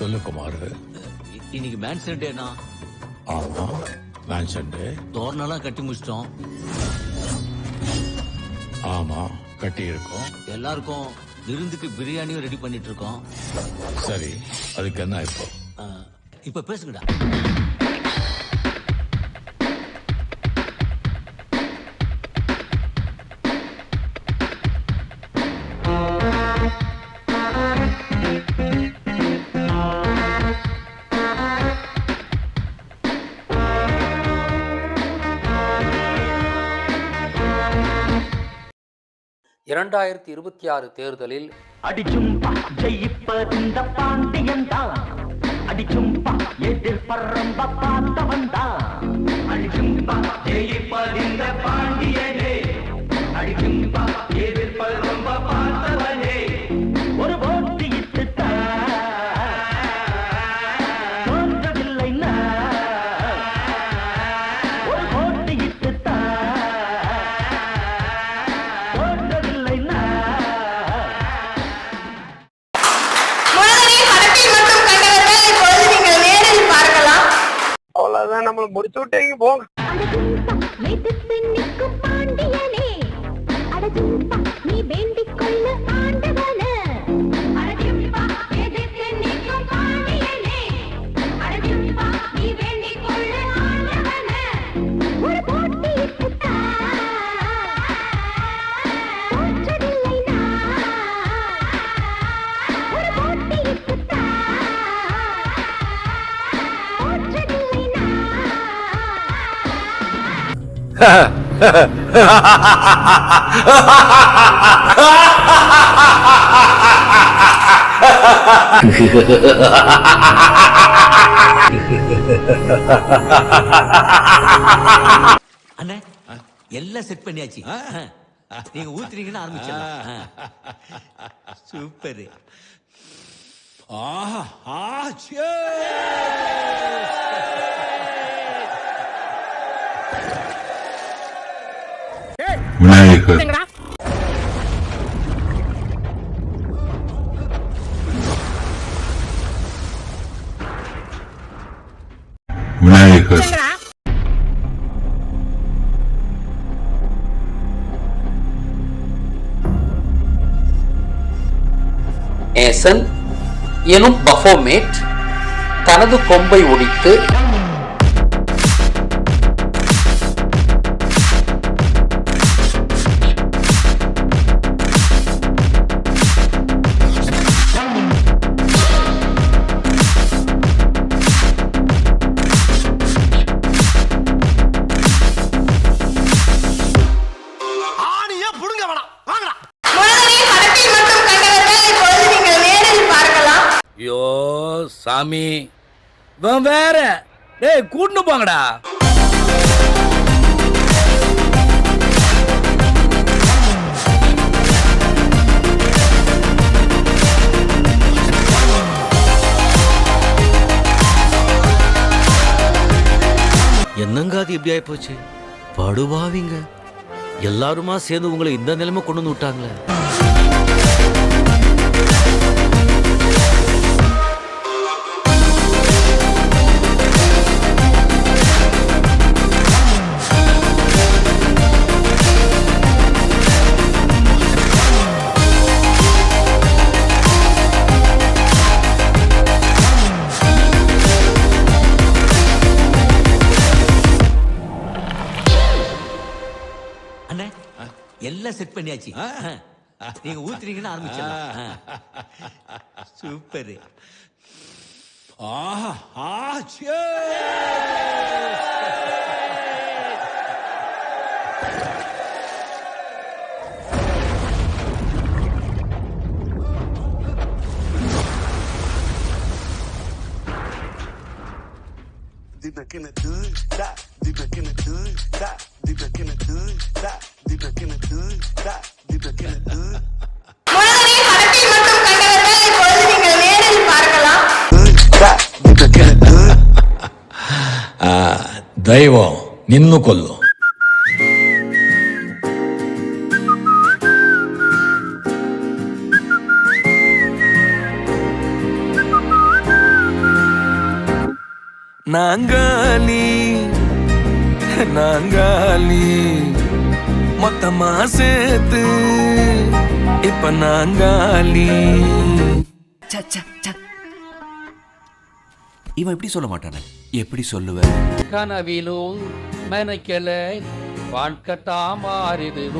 சொல்லு குமார். இன்னைக்கு மேன்சன் டேனா ஆமா மேன்ஷன் டே தோரணெல்லாம் கட்டி முடிச்சிட்டோம். ஆமா கட்டி இருக்கோம். எல்லாருக்கும் விருந்துக்கு பிரியாணியும் ரெடி பண்ணிட்டு இருக்கோம். சரி அதுக்கு என்ன இப்போ? ஆ, இப்ப பேசுங்கடா. இரண்டாயிரத்தி இருபத்தி ஆறு தேர்தலில் அடிச்சும்பா ஜெயிப்பதிந்த பாண்டியன் தான். அடிச்சும் எதிர்பறம்ப பார்த்தவன் அவ்வளவுதான் போங்க பாண்டியனே. நீ வேண்டிக் கொள்ள அண்ணே எல்லாம் செட் பண்ணியாச்சு. நீங்க ஊத்துறீங்கன்னு ஆரம்பிச்சிடலாம். சூப்பர். ஆஹா ஆச்சே. விநாயகர். நேசன் எனும் பஃபோமேட் தனது கொம்பை ஒடித்து சாமி இவன் வேற. டேய் கூட்டு போங்கடா. என்னங்க அது எப்படி ஆயி போச்சு படுபாவிங்க எல்லாருமா சேர்ந்து உங்களை இந்த நிலைமை கொண்டு வந்து விட்டாங்களே. எல்லாம் செட் பண்ணியாச்சு. நீங்க ஊத்துறீங்கன்னு ஆரம்பிச்சிடலாம். சூப்பர். ஆஹா ஆச்சே! Deep back in the hood, da. Deep back in the hood, da. Deep back in the hood, da. Deep back in the hood, da. Deep back in the hood, முழுவதையும் படத்தில் மட்டும் நாங்காலி நாங்காலி மொத்தமா சேர்த்து இப்ப நாங்காலி. இவன் எப்படி சொல்ல மாட்டானே. எப்படி சொல்லுவேன் கனவிலும் மெனக்கல வாழ்க்கட்டா மாறிது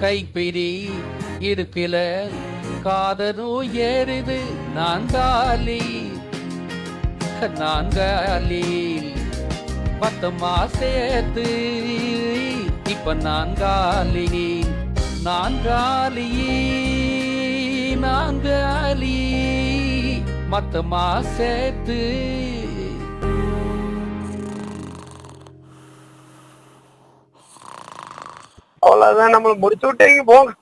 கைப்பிடி இருப்பில காதலும் ஏறுது நான்காலி நான்காலி பத்தமா சேர்த்து இப்ப நான்காலி நான்காலி நான்காலி மத்தமா சேர்த்து. அவ்வளவுதான் நம்மளை முடிச்சு விட்டீங்க போங்க.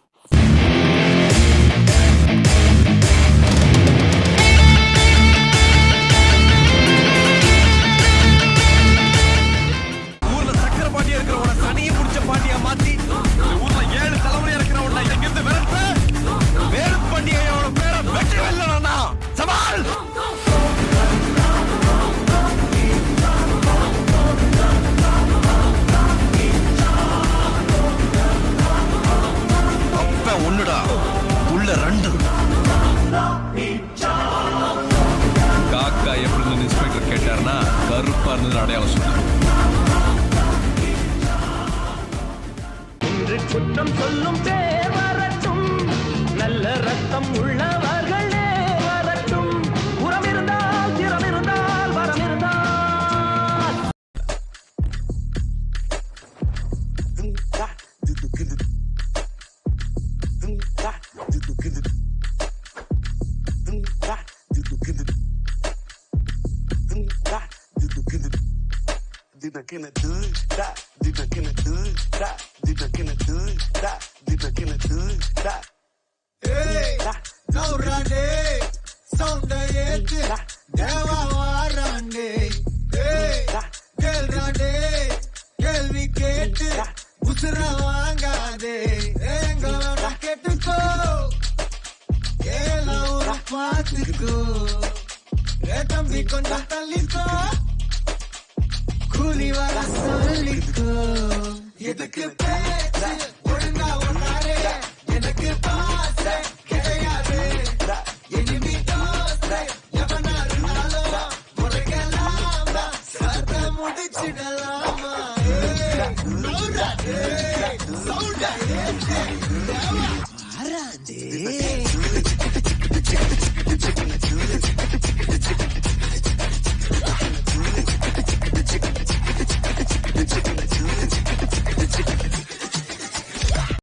வீரம் சொல்லும் பேர் வரட்டும் நல்ல ரத்தம் உள்ளவர்களே வரட்டும் உரம் இருந்தால் திறம் இருந்தால் வரம் இருந்தால் Dum da do that. Deep in the hood, da. Deep in the hood, da. Deep in the hood, da. Hey, no rande, sounda yete, deva wa rande. Hey, gel rande, gel wicket, usra wanga de. Enga racket ko, gel aur paat ko, retam bi kon natalisko. கூலி வர சொல்லிக்கோ எதுக்கு பேச்சு ஒழுங்கா ஒன்னாரே எனக்கு பாசை கிடையாது இனிமே தோசை எவனா இருந்தாலும் முறைக்கலாமா சத்த முடிச்சிடலாமா சவுண்டா